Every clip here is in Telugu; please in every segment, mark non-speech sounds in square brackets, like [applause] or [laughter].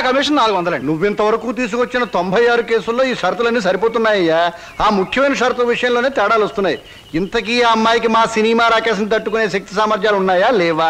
కమిషన్ నాలుగు వందలండి. నువ్వింతవరకు తీసుకొచ్చిన తొంభై ఆరు కేసుల్లో ఈ షరతులన్నీ సరిపోతున్నాయ్యా. ఆ ముఖ్యమైన షరతు విషయంలోనే తేడాలు వస్తున్నాయి. ఇంతకీ ఆ అమ్మాయికి మా సినిమా రాకేశం తట్టుకునే శక్తి సామర్థ్యాలు ఉన్నాయా లేవా?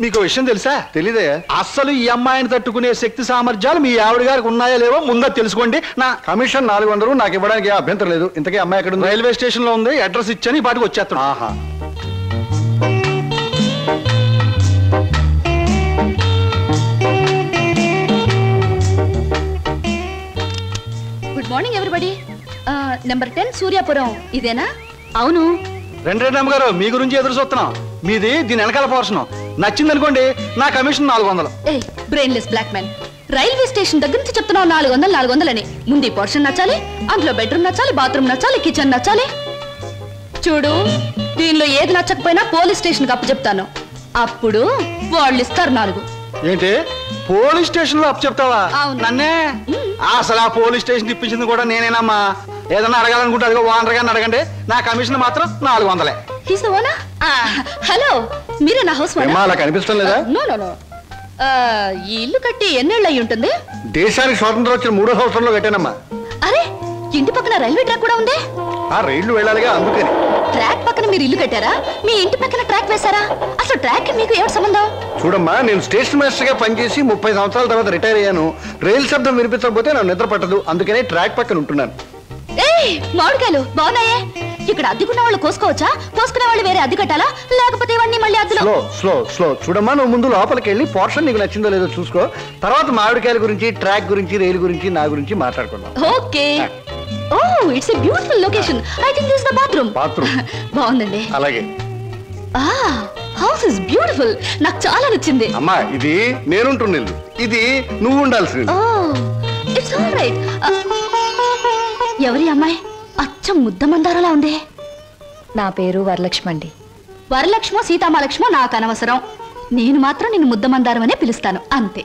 మీకు విషయం తెలుసా? తెలీదే అస్సలు ఈ అమ్మాయిని తట్టుకునే శక్తి సామర్థ్యాలు మీ ఆవిడ గారికి ఉన్నాయో లేవో ముందో తెలుసుకోండి. నా కమిషన్ నాలుగు వందలు నాకు ఇవ్వడానికి అభ్యంతరం లేదు. ఇంతకీ అమ్మాయి ఎక్కడ ఉంది రైల్వే స్టేషన్లో ఉంది అడ్రస్ ఇచ్చాను ఈ పాటికి వచ్చేస్తాను ఆహా. నెంబర్ టెన్ సూర్యాపురం ఇదేనా? అవును. రెండు రెండు అమ్మగారు మీ గురించి ఎదురు చూస్తున్నాం. మీది దీని వెనకాల పోర్షన్ నచ్చింది అనుకోండి నా కమిషన్ నాలుగు వందలు. A brainless black man railway station దగ్గర నుంచి చెప్తున్నావు నాలుగు వందలు నాలుగు వందలని. ముందు పోర్షన్ నచ్చాలి అందులో బెడ్రూమ్ నచ్చాలి బాత్రూమ్ నచ్చాలి కిచెన్ నచ్చాలి. చూడు దీనిలో ఏది నచ్చకపోయినా పోలీస్ స్టేషన్ అప్పు చెప్తాను. అప్పుడు వాళ్ళు ఇస్తారు నాలుగు. ఏంటి? పోలీస్ స్టేషన్లో అప్పు చెప్తావా? అవును. నన్నే? అసలు ఆ పోలీస్ స్టేషన్ ఇప్పించింది కూడా నేనేనమ్మా. ఏదన్నా అడగాలనుకుంటే అదిగో ఓనర్ గారిని అడగండి. నా కమిషన్ మాత్రం నాలుగు వందలే. హీస్ ఓనా హలో మీరే నా హౌస్ అలా కనిపిస్తాం లేదా? నో నో నో ఈ ఇల్లు కట్టి ఎన్నేళ్ళు అయి ఉంటుంది? దేశానికి స్వాతంత్రం వచ్చిన మూడో సంవత్సరంలో కట్టానమ్మా. అరే ఇంటి పక్కన రైల్వే ట్రాక్ కూడా ఉంది? ఆ రైళ్ళు వెళ్ళాలిగా అందుకని. ట్రాక్ పక్కన మీరు ఇల్లు కట్టారా? మీ ఇంటి పక్కన ట్రాక్ వేశారా? అసలు ట్రాక్ మీకు ఏమిటి సంబంధం? చూడమ్మా నేను స్టేషన్ మాస్టర్గా పనిచేసి ముప్పై సంవత్సరాల తర్వాత రిటైర్ అయ్యాను. రైలు శబ్దం వినిపించకపోతే నాకు నిద్ర పట్టదు. అందుకనే ట్రాక్ పక్కన ఉంటున్నాను. మామిడికాయలు బాగున్నాయే? ఇక్కడ అద్దెకున్న వాళ్ళు కోసుకోవచ్చా? కోసుకునే వాళ్ళు వేరే అద్దె కట్టాలా? లేకపోతే ఇవన్నీ మళ్ళీ అద్దెలో స్లో స్లో స్లో. చూడమ్మా నువ్వు ముందు లోపలికి వెళ్ళి పోర్షన్ నీకు నచ్చిందో లేదో చూసుకో. తర్వాత మామిడికాయల గురించి ట్రాక్ గురించి రైలు గురించి నా గురించి మాట్లాడుకుందాం. Okay. Oh it's a beautiful location. I think this the bathroom. Bathroom. [laughs] బాగుందండి. అలాగే. ఆ హౌస్ ఇస్ బ్యూటిఫుల్. నాకు చాలా నచ్చింది. అమ్మా ఇది నేనుంటున్న ఇల్లు. ఇది నువ్వు ఉండాల్సిన ఇల్లు. Oh it's all right. ఎవరి అమ్మాయి? అచ్చం ముద్ద మందారలా ఉంది. నా పేరు వరలక్ష్మి అండి. వరలక్ష్మో సీతామలక్ష్మో నాకు అనవసరం. నేను మాత్రం నిన్ను ముద్దమందారం అనే పిలుస్తాను. అంతే.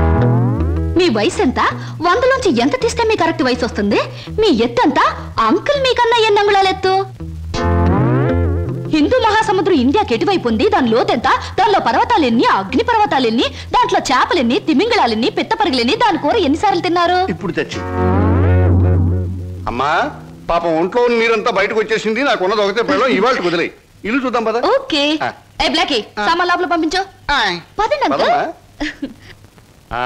మీ వయసు ఎంత వందలోంచి ఎంత తీస్తే మీ కరెక్ట్ వయసు వస్తుంది? మీ ఎత్తు ఎంత అంకుల్ మీకన్నా ఎన్ని అంగుళాల ఎత్తు హిందూ మహాసముద్రం ఇండియాకి ఎటువైపు ఉంది? దాని లోతెంత? దానిలో పర్వతాలెన్ని? అగ్ని పర్వతాలెన్ని? దాంట్లో చేపలెన్ని? తిమింగళాలెన్ని? పిత్తపరుగులెన్ని దాని కూర ఎన్నిసార్లు తిన్నారు? ఇప్పుడు తెచ్చి. అమ్మా పాపం ఒంట్లో ఉన్న నీరంతా బయటకు వచ్చేసింది. నాకు ఉన్నది ఒకటే పిల్లలు ఇవాళ కుదిలే ఇల్లు చూద్దాం పద. ఓకే. ఏ బ్లాకీ సామాన్ లోపల పంపించు. పదండి అంకుల్. [laughs] ఆ,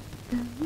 Ага.